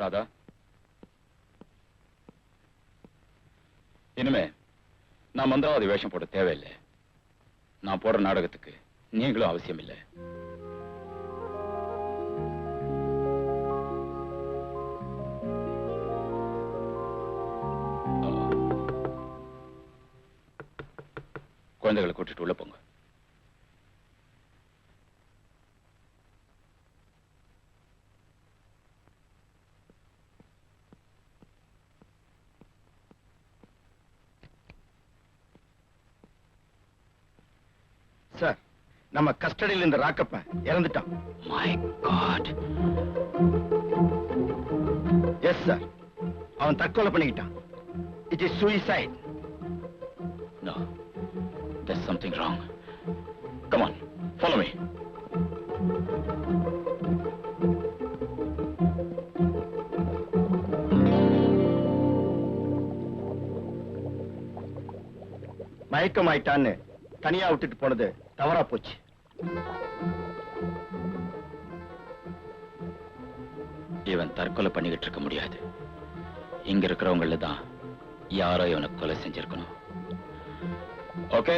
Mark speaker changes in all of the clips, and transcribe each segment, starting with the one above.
Speaker 1: ராதா. இனிமே நான் மந்திரவாதி வேஷம் போட தேவையில்லை. நான் போடுற நாடகத்துக்கு நீங்களும் அவசியம் இல்லை குழந்தைகளை கூட்டிட்டு உள்ள போங்க.
Speaker 2: சார் நம்ம கஸ்டடியில் இந்த ராக்கப்ப இறந்துட்டான்.
Speaker 1: மை காட்
Speaker 2: எஸ் சார் அவன் தற்கொலை பண்ணிக்கிட்டான். It is suicide
Speaker 1: No, there's something wrong. Come on, follow me.
Speaker 2: மயக்கமாயிட்டான்னு தனியா விட்டுட்டு போனது தவறா போச்சு.
Speaker 1: இவன் தற்கொலை பண்ணிக்கிட்டு இருக்க முடியாது. இங்க இருக்கிறவங்கள தான் யாரோ இவனை கொலை செஞ்சிருக்கணும். ஓகே?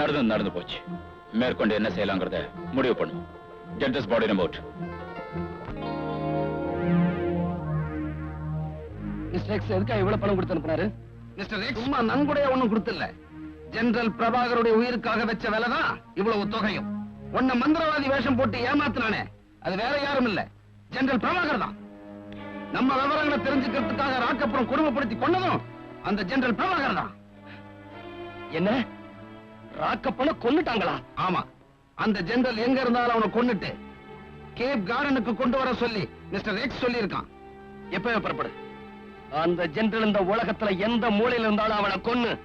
Speaker 1: நடந்து நடந்து போச்சு. மேற்கொண்டு என்ன செய்யலாங்கிறத முடிவு பண்ணுவோம். Get this body out
Speaker 3: mister X எதுக்காக இவ்வளவு பணம் கொடுத்து அனுப்புனாரு?
Speaker 2: மிஸ்டர் எக்ஸ் சும்மா நன்கொடைய ஒண்ணும் கொடுத்தில்ல. ஜெனரல் பிரபாகருடைய உயிருக்காக வச்ச வேலைதான் இவ்வளவு தொகையும். உன்ன மந்திரவாதி வேஷம் போட்டு ஏமாத்துனானே அது வேற யாரும் இல்ல. ஜெனரல் பிரபாகர் தான். நம்ம விவரங்களை தெரிஞ்சுக்கிறதுக்காக ராக்கப்புறம் குடும்பப்படுத்தி கொண்டதும் அந்த ஜெனரல் பிரபாகர் தான்.
Speaker 3: என்ன? ராக்கப்பன கொன்னுட்டாங்களா?
Speaker 2: ஆமா. அந்த ஜெனரல் எங்க இருந்தாலும் அவனை கொன்னுட்டு கேப் கார்டனுக்கு கொண்டு வர சொல்லி மிஸ்டர் எக்ஸ் சொல்லி இருக்கான் எப்பவே புறப்படு.
Speaker 3: அந்த ஜெனரல் இந்த உலகத்துல எந்த மூலையில இருந்தாலும் அவனை கொன்னு.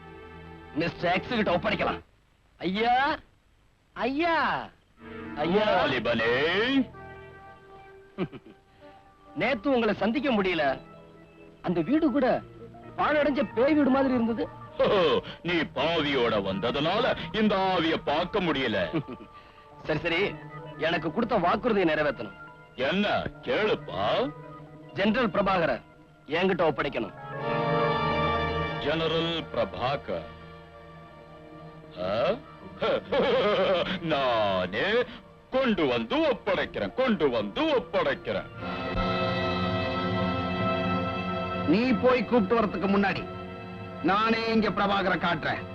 Speaker 3: மிஸ்டர் எக்ஸ் கிட்ட ஒப்படைக்கலாம். ஐயா ஐயா. ஐயா. நேத்து உங்களை சந்திக்க முடியல. அந்த வீடு கூட பாழடைஞ்ச பேய் வீடு மாதிரி இருந்தது.
Speaker 1: நீ பாவியோட வந்ததுனால இந்த ஆவிய பார்க்க முடியல.
Speaker 3: சரி சரி. எனக்கு கொடுத்த வாக்குறுதியை நிறைவேற்றணும்.
Speaker 1: என்ன? கேளுப்பா.
Speaker 3: ஜெனரல் பிரபாகர என்கிட்ட ஒப்படைக்கணும்.
Speaker 1: ஜெனரல் பிரபாகர்? நானே கொண்டு வந்து ஒப்படைக்கிறேன் கொண்டு வந்து ஒப்படைக்கிறேன்.
Speaker 2: நீ போய் கூப்பிட்டு வரதுக்கு முன்னாடி நானே இங்க பிரபாகரை காட்டுறேன்.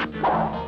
Speaker 2: Thank you.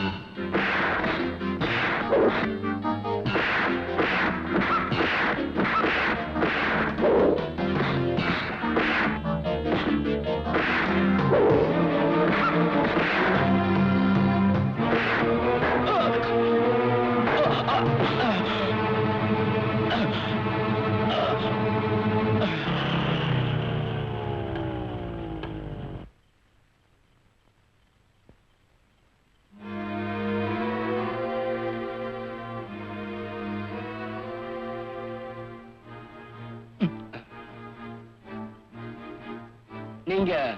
Speaker 3: நீங்க?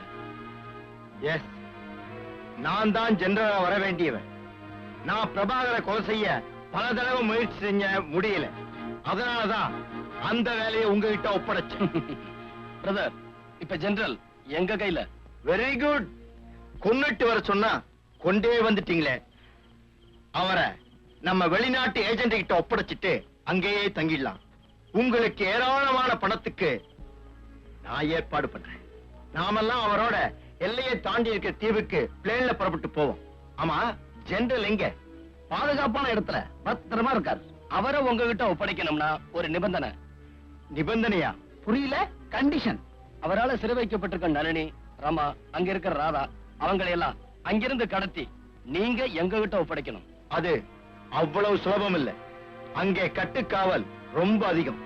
Speaker 4: எஸ் நான் தான் ஜெனரலா வர வேண்டியவன். நான் பிரபாகரை கொலை செய்ய பல தடவை முயற்சி செஞ்ச முடியல. அதனாலதான் அந்த வேலையை உங்ககிட்ட ஒப்படைச்சேன்.
Speaker 3: பிரதர் இப்ப ஜெனரல் எங்க கையில?
Speaker 4: வெரி குட் கொன்னுட்டு வர சொன்னா கொண்டே வந்துட்டீங்களே. அவரை நம்ம வெளிநாட்டு ஏஜென்ட் கிட்ட ஒப்படைச்சிட்டு அங்கேயே தங்கிடலாம். உங்களுக்கு ஏராளமான பணத்துக்கு நான் ஏற்பாடு பண்றேன். நாமெல்லாம் அவரோட எல்லையை தாண்டி இருக்கிற தீவுக்கு பிளேன்ல புறப்பட்டு போவோம். ஆமா ஜெனரல் எங்க
Speaker 2: பாதுகாப்பான இடத்துல பத்திரமா இருக்காரு.
Speaker 3: அவரை உங்ககிட்ட ஒப்படைக்கணும்னா ஒரு நிபந்தனை.
Speaker 4: நிபந்தனையா?
Speaker 2: புரியல? கண்டிஷன்
Speaker 3: அவரால சிறை வைக்கப்பட்டிருக்க நளினி ரமா அங்க இருக்கிற ராதா அவங்களையெல்லாம் அங்கிருந்து கடத்தி நீங்க எங்க கிட்ட ஒப்படைக்கணும்.
Speaker 4: அது அவ்வளவு சுலபம் இல்ல. அங்கே கட்டுக்காவல் ரொம்ப அதிகம்.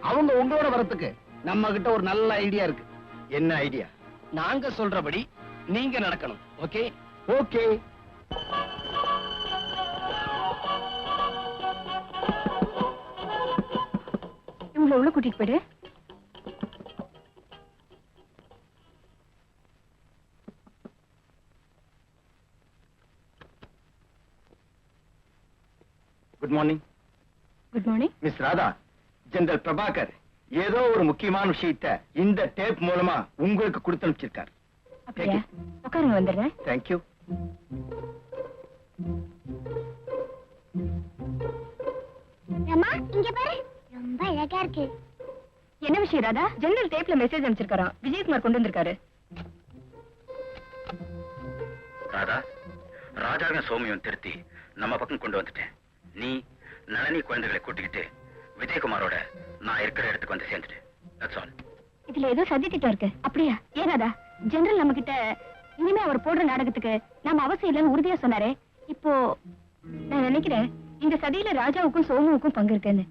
Speaker 2: அவங்க உங்களோட வரத்துக்கு நம்ம கிட்ட ஒரு நல்ல ஐடியா இருக்கு.
Speaker 4: என்ன ஐடியா
Speaker 3: நாங்க சொல்றபடி நீங்க நடக்கணும். ஓகே
Speaker 4: ஓகே
Speaker 5: இவங்களை உள்ள கூட்டிட்டு போயிடு.
Speaker 4: Good morning
Speaker 5: good morning
Speaker 4: miss Radha general Prabhakar ஏதோ ஒரு முக்கியமான விஷயத்த இந்த டேப் மூலமா உங்களுக்கு கொடுத்து அனுப்பிச்சிருக்கார்.
Speaker 5: உட்காருங்க வந்துடுறேன்.
Speaker 4: தேங்க்யூ
Speaker 6: அம்மா இங்க பாரு. ரொம்ப அழகா இருக்கு.
Speaker 5: என்ன விஷயம் ராதா? ஜெனரல் டேப்ல மெசேஜ் அனுப்பிச்சிருக்காராம். விஜயகுமார் கொண்டு வந்திருக்காரு.
Speaker 1: ராதா ராஜாங்க சோமியம் திருத்தி நம்ம பக்கம் கொண்டு வந்துட்டேன். நீ நளினி குழந்தைகளை கூட்டிக்கிட்டு விஜயகுமாரோட நான் இருக்கிற இடத்துக்கு வந்து சேர்ந்துட்டு. தட்ஸ் ஆல்
Speaker 5: இதுல ஏதோ சதி திட்டம் இருக்கு. அப்படியா? ஏனாதா ஜெனரல் நம்ம கிட்ட இனிமே அவர் போடுற நாடகத்துக்கு நாம அவசியம் இல்லைன்னு உறுதியா சொன்னாரே. இப்போ நான் நினைக்கிறேன் இந்த சதியில ராஜாவுக்கும் சோமுவுக்கும் பங்கு இருக்குன்னு.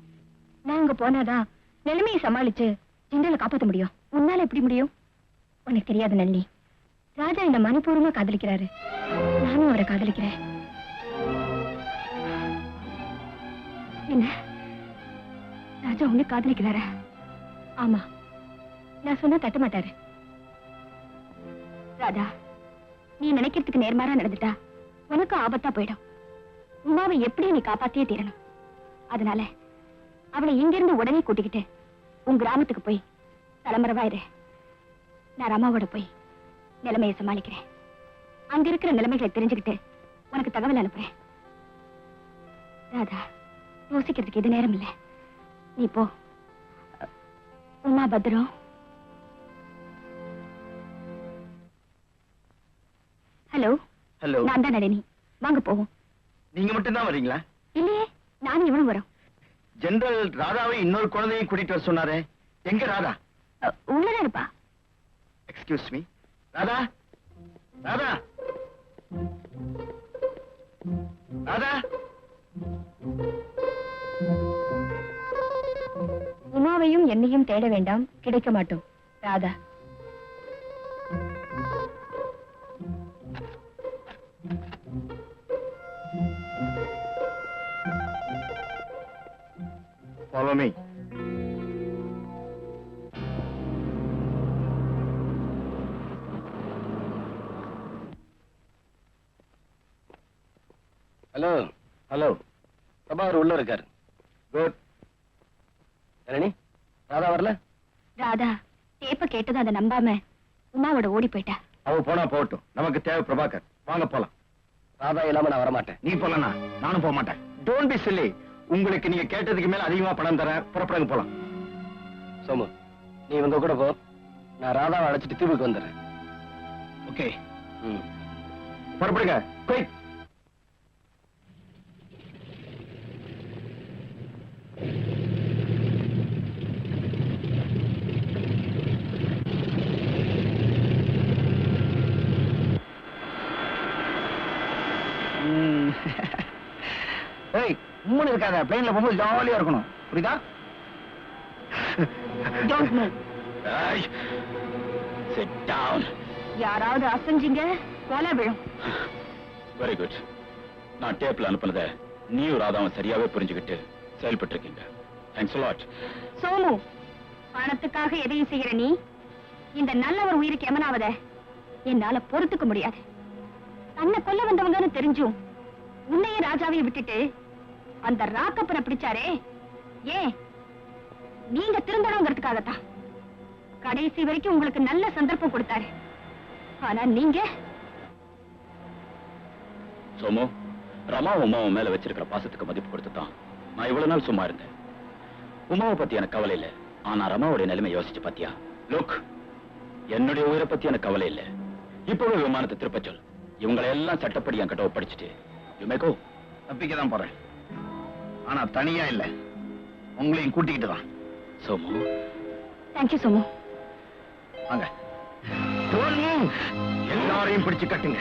Speaker 5: நான் அங்க போனாதான் நிலைமையை சமாளிச்சு ஜெனரலை காப்பாத்த முடியும். உன்னால எப்படி முடியும்? உனக்கு தெரியாது நளினி ராஜா என்ன மனப்பூர்வமா காதலிக்கிறாரு. நானும் அவரை காதலிக்கிறேன். என்ன? ராஜா உன்னை காதலிக்கிறாரா? ஆமா. நான் சொன்னா தட்ட மாட்டாரு. ராதா நீ நினைக்கிறதுக்கு நேர்மாறா நடந்துட்டா உனக்கு ஆபத்தா போயிடும். உமாவை எப்படி நீ காப்பாத்தியே தீரணும்? அதனால அவளை இங்கிருந்து உடனே கூட்டிக்கிட்டு உன் கிராமத்துக்கு போய் தலைமறைவா இரு நான் ரமாவோட போய் நிலைமையை சமாளிக்கிறேன். அங்க இருக்கிற நிலைமைகளை தெரிஞ்சுக்கிட்டு உனக்கு தகவல் அனுப்புறேன். ராதா யோசிக்கிறதுக்கு இது நேரம் இல்ல. நீ போ. உமா பத்திரம். ஹலோ.
Speaker 4: ஹலோ.
Speaker 5: நான் தான் நளினி வாங்க போவோம்.
Speaker 4: நீங்க மட்டும் தான் வரீங்களா?
Speaker 5: இல்லையே நானும் இவனும் வரோம்.
Speaker 4: ஜெனரல் ராதாவை இன்னொரு குழந்தையும் கூட்டிட்டு வர சொன்னாரே. எங்க ராதா?
Speaker 5: உள்ளதான் இருப்பா.
Speaker 4: Excuse me Radha? Radha? Radha?
Speaker 5: உமாவையும் என்னையும் தேட வேண்டாம். கிடைக்க மாட்டோம். Radha.
Speaker 4: Me
Speaker 3: hello
Speaker 4: hello.
Speaker 3: Prabhakar உள்ள இருக்காரு.
Speaker 4: குட்.
Speaker 3: ராதா வரல?
Speaker 5: ராதா டேப்ப கேட்டதும் அதை நம்பாம உமாவோட ஓடி போயிட்டா.
Speaker 4: அவ போனா போகட்டும். நமக்கு தேவை பிரபாகர். வாங்க போலாம்.
Speaker 3: ராதா இல்லாம நான் வரமாட்டேன்.
Speaker 4: நீ போலனா நானும் போக மாட்டேன். டோன்ட் பி சில்லி உங்களுக்கு நீங்க கேட்டதுக்கு மேல அதிகமா பணம் தரேன். புறப்படுங்க போலாம்.
Speaker 3: சோமு நீ இவங்க கூட போ. நான் ராதாவை அழைச்சிட்டு தீவுக்கு வந்துடுறேன்.
Speaker 4: ஓகே
Speaker 3: ம்.
Speaker 4: புறப்படுங்க. குயிக்
Speaker 2: உம்முன்னு இருக்காத பிளேன்ல போகும்போது ஜாலியா இருக்கணும். புரியுதா?
Speaker 5: டோன்ட் மூவ்
Speaker 1: சிட் டவுன்
Speaker 5: யாராவது அசைஞ்சிங்க கொலை விழும்.
Speaker 1: வெரி குட் நான் டேப்ல அனுப்புனத நீயும் ராதாவும் சரியாவே புரிஞ்சுக்கிட்டு செயல்பட்டு இருக்கீங்க தேங்க்ஸ் லாட்
Speaker 5: சோமு பணத்துக்காக எதையும் செய்யற நீ? இந்த நல்ல ஒரு உயிருக்கு எமனாவத? என்னால பொறுத்துக்க முடியாது. தன்னை கொல்ல வந்தவங்கன்னு தெரிஞ்சும் உன்னைய ராஜாவையும் விட்டுட்டு அந்த ராக்கப்பனை பிடிச்சாரே. ஏன்? நீங்க திருந்தணுங்கிறதுக்காகத்தான். கடைசி வரைக்கும் உங்களுக்கு நல்ல சந்தர்ப்பம் கொடுத்தாரு. ஆனா நீங்க?
Speaker 1: சோமு ரமா உமாவும் மேல வச்சிருக்கிற பாசத்துக்கு மதிப்பு கொடுத்து தான் நான் இவ்வளவு நாள் சும்மா இருந்தேன். உமாவை பத்தி எனக்கு கவலை இல்ல. ஆனா ரமாவுடைய நிலைமை யோசிச்சு பாத்தியா? லுக் என்னுடைய உயிரை பத்தி எனக்கு கவலை இல்ல. இப்பவே விமானத்தை திருப்ப சொல். இவங்களை எல்லாம் சட்டப்படி என்கிட்ட ஒப்படைச்சிட்டு. யூ மே கோ
Speaker 2: தப்பிக்க தான் போறேன். ஆனா தனியா இல்ல. உங்களையும் கூட்டிக்கிட்டு தான்
Speaker 1: சோமு.
Speaker 5: தேங்க்யூ சோமு.
Speaker 2: வாங்க.
Speaker 4: எல்லாரையும் பிடிச்சு கட்டுங்க.